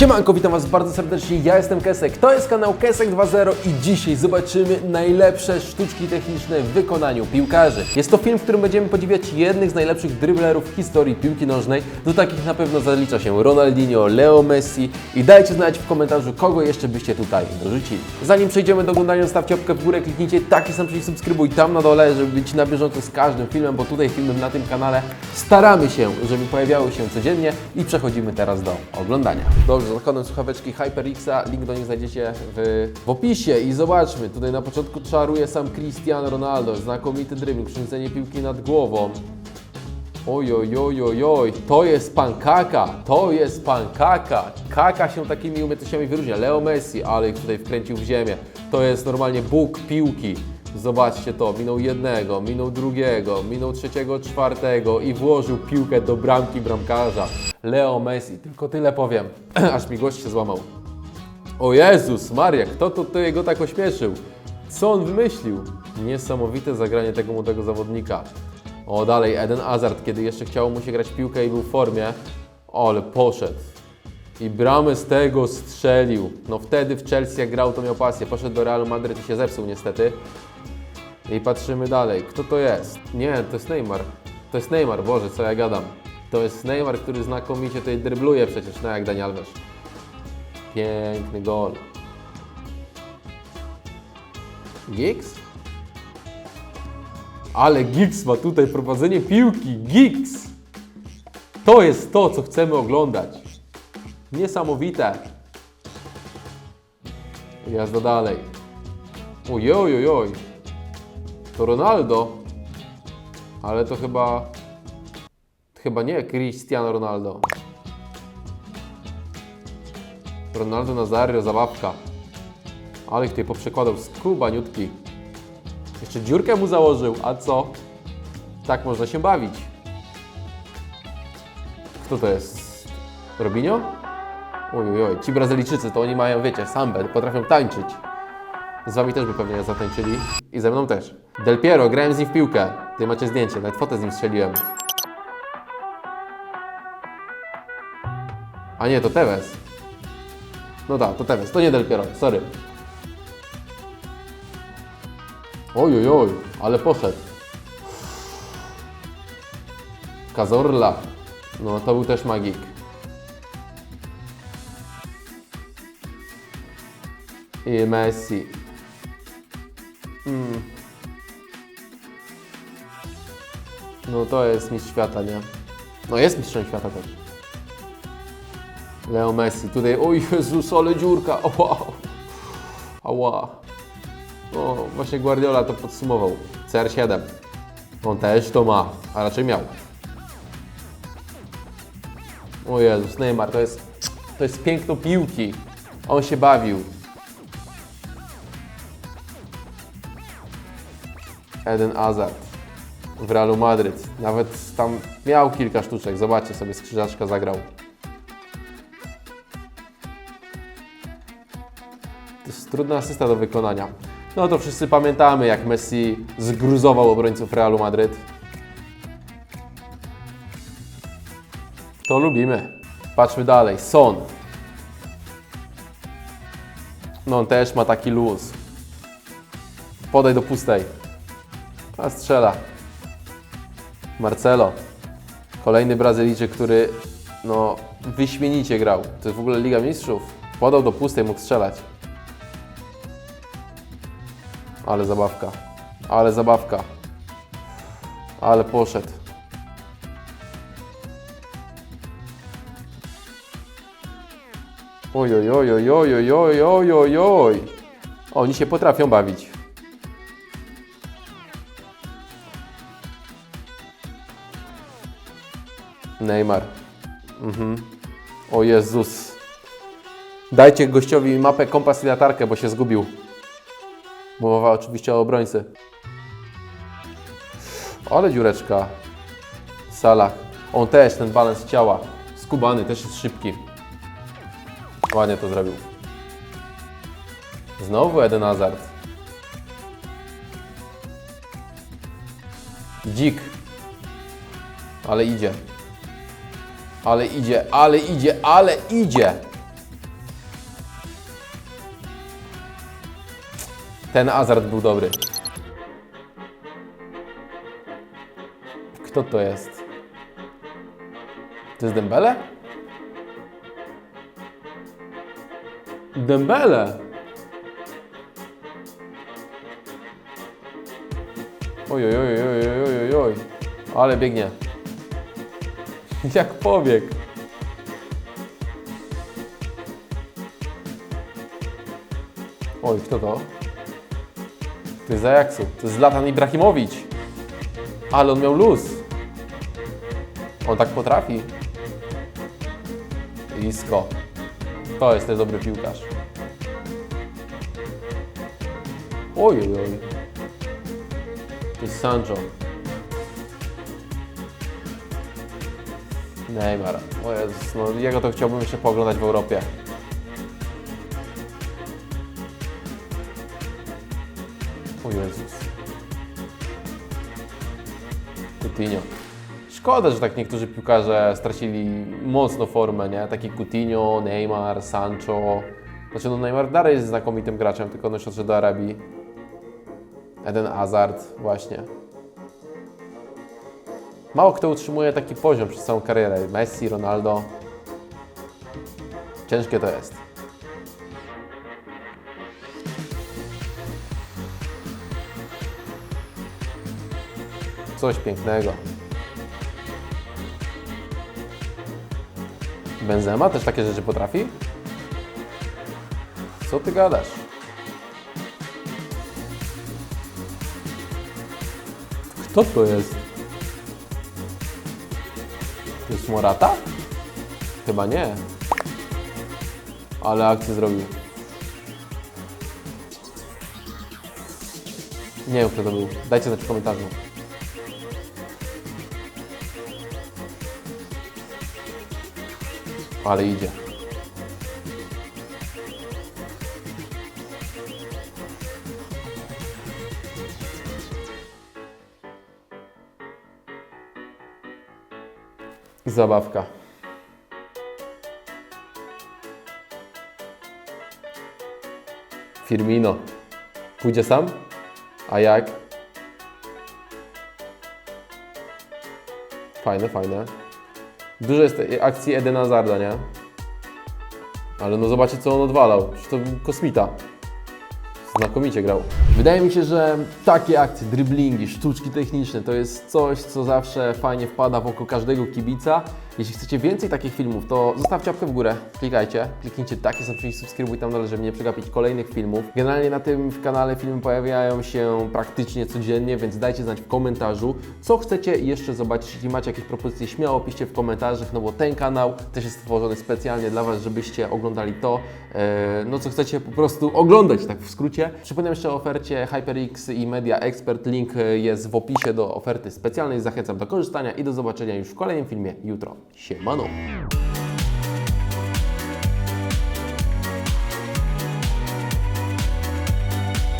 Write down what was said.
Siemanko, witam Was bardzo serdecznie, ja jestem Kesek, to jest kanał Kesek 2.0 i dzisiaj zobaczymy najlepsze sztuczki techniczne w wykonaniu piłkarzy. Jest to film, w którym będziemy podziwiać jednych z najlepszych driblerów w historii piłki nożnej. Do takich na pewno zalicza się Ronaldinho, Leo Messi i dajcie znać w komentarzu, kogo jeszcze byście tutaj dorzucili. Zanim przejdziemy do oglądania, stawcie łapkę w górę, kliknijcie taki sam przycisk subskrybuj tam na dole, żeby być na bieżąco z każdym filmem, bo tutaj filmem na tym kanale staramy się, żeby pojawiały się codziennie i przechodzimy teraz do oglądania. Dobrze, zakładam słuchaweczki HyperXa, link do nich znajdziecie w, w opisie i zobaczmy, tutaj na początku czaruje sam Cristiano Ronaldo, znakomity dribbling, przeniesienie piłki nad głową. Oj, oj, oj, oj, oj, to jest pan Kaka, to jest pan Kaka. Kaka się takimi umiejętnościami wyróżnia. Leo Messi, ale ich tutaj wkręcił w ziemię. To jest normalnie Bóg piłki. Zobaczcie to, minął jednego, minął drugiego, minął trzeciego, czwartego i włożył piłkę do bramki bramkarza. Leo Messi, tylko tyle powiem, aż mi gość się złamał. O Jezus Maria, kto to, to jego tak ośmieszył? Co on wymyślił? Niesamowite zagranie tego młodego zawodnika. O, dalej Eden Hazard, kiedy jeszcze chciało mu się grać piłkę i był w formie, ale poszedł. I bramę z tego strzelił. No wtedy w Chelsea jak grał, to miał pasję. Poszedł do Realu Madryt i się zepsuł niestety. I patrzymy dalej. Kto to jest? Nie, to jest Neymar. To jest Neymar, Boże, co ja gadam. To jest Neymar, który znakomicie tutaj drybluje przecież, no jak Daniel Alves. Piękny gol. Giggs? Ale Giggs ma tutaj prowadzenie piłki. Giggs! To jest to, co chcemy oglądać. Niesamowite. Jazda dalej. Ojoj, ojoj, oj. To Ronaldo. Ale to chyba... Chyba nie Cristiano Ronaldo. Ronaldo Nazario, zabawka. Ale ich tutaj poprzekładał skubaniutki. Jeszcze dziurkę mu założył, a co? Tak można się bawić. Kto to jest? Robinho? Oj, oj. Ci Brazylijczycy to oni mają, wiecie, sambę, potrafią tańczyć. Z wami też by pewnie zatańczyli. I ze mną też. Del Piero, grałem z nim w piłkę. Tutaj macie zdjęcie, nawet fotę z nim strzeliłem. A nie, to Tevez. No tak, to Tevez, to nie Del Piero, sorry. Oj, oj, oj, ale poszedł. Kazorla. No, to był też magik. I Messi. Mm. No to jest mistrz świata, nie? No jest mistrzem świata też. Leo Messi. Tutaj, o Jezus, ale dziurka. Ała. Ała. O, właśnie Guardiola to podsumował. CR7. On też to ma, a raczej miał. O Jezus, Neymar, to jest, to jest piękno piłki. On się bawił. Eden Hazard w Realu Madryt. Nawet tam miał kilka sztuczek. Zobaczcie sobie, skrzyżaczka zagrał. To jest trudna asysta do wykonania. No to wszyscy pamiętamy, jak Messi zgruzował obrońców Realu Madryt. To lubimy. Patrzmy dalej. Son. No on też ma taki luz. Podaj do pustej. A strzela. Marcelo. Kolejny Brazylijczyk, który no wyśmienicie grał. To jest w ogóle Liga Mistrzów. Podał do pustej, mógł strzelać. Ale zabawka. Ale zabawka. Ale poszedł. Oj, oj, oj, oj, oj, oj, oj, oj, oj. Oni się potrafią bawić. Neymar. Mhm. O Jezus. Dajcie gościowi mapę, kompas i latarkę, bo się zgubił. Mowa oczywiście o obrońcy. Ale dziureczka. Salah. On też, ten balans ciała. Skubany, też jest szybki. Ładnie to zrobił. Znowu Eden Hazard. Dzik. Ale idzie. Ale idzie, ale idzie, ale idzie. Ten azart był dobry. Kto to jest? To jest Dembele? Dembele! Oj, oj, oj, oj, oj, oj, oj, ale biegnie. Jak pobieg. Oj, kto to? To jest z Ajaxu. To jest Zlatan Ibrahimowicz. Ale on miał luz. On tak potrafi. Isko. To jest też dobry piłkarz. Oj, oj, oj. To jest Sancho. Neymar. O Jezus, no jego to chciałbym jeszcze pooglądać w Europie. O Jezus. Coutinho. Szkoda, że tak niektórzy piłkarze stracili mocno formę, nie? Taki Coutinho, Neymar, Sancho. Znaczy no Neymar dalej jest znakomitym graczem, tylko on już odszedł do Arabii. Eden Hazard właśnie. Mało kto utrzymuje taki poziom przez całą karierę. Messi, Ronaldo. Ciężkie to jest. Coś pięknego. Benzema też takie rzeczy potrafi? Co ty gadasz? Kto to jest? Jest Morata? Chyba nie. Ale akcję zrobił. Nie wiem, kto to był. Dajcie znać w komentarzu. Ale idzie. Zabawka. Firmino. Pójdzie sam? A jak? Fajne, fajne. Dużo jest akcji Eden Hazarda, nie? Ale no zobaczcie, co on odwalał. Przecież to był kosmita. Znakomicie grał. Wydaje mi się, że takie akcje, driblingi, sztuczki techniczne to jest coś, co zawsze fajnie wpada wokół każdego kibica. Jeśli chcecie więcej takich filmów, to zostawcie łapkę w górę, klikajcie, kliknijcie takie przycisk subskrybuj tam żeby nie przegapić kolejnych filmów. Generalnie na tym kanale filmy pojawiają się praktycznie codziennie, więc dajcie znać w komentarzu, co chcecie jeszcze zobaczyć. Jeśli macie jakieś propozycje, śmiało piszcie w komentarzach, no bo ten kanał też jest stworzony specjalnie dla Was, żebyście oglądali to, e, no co chcecie po prostu oglądać, tak w skrócie. Przypominam jeszcze o ofercie HyperX i Media Expert. Link jest w opisie do oferty specjalnej. Zachęcam do korzystania i do zobaczenia już w kolejnym filmie jutro. Siemano!